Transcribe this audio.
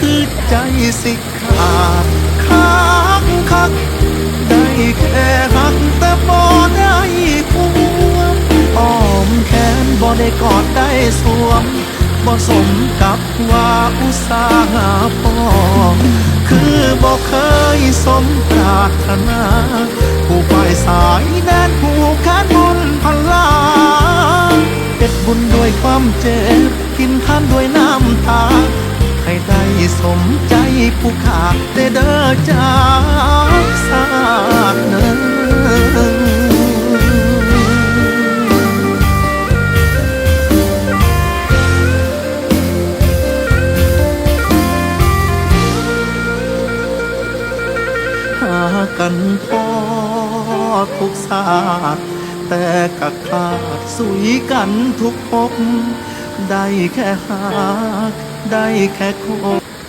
คือใจสิขาดค้างคักได้แค่หักแต่บ่ได้ควงอ้อมแขนบ่ได้กอดได้สวมบ่สมกับว่าอุตสาหะพอคือบ่เคยสมปรารถนา ผู้ฝ่ายสายแดนผู้แขนบุญพลาเฮ็ดบุญด้วยความเจ็บ กินทานด้วยน้ำตา สมใจผู้ขาดได้เด้อจากสาดเนินหากันพอทุกศาสตร์แต่กะขาดสุยกันทุกภพได้แค่หากได้แค่คบ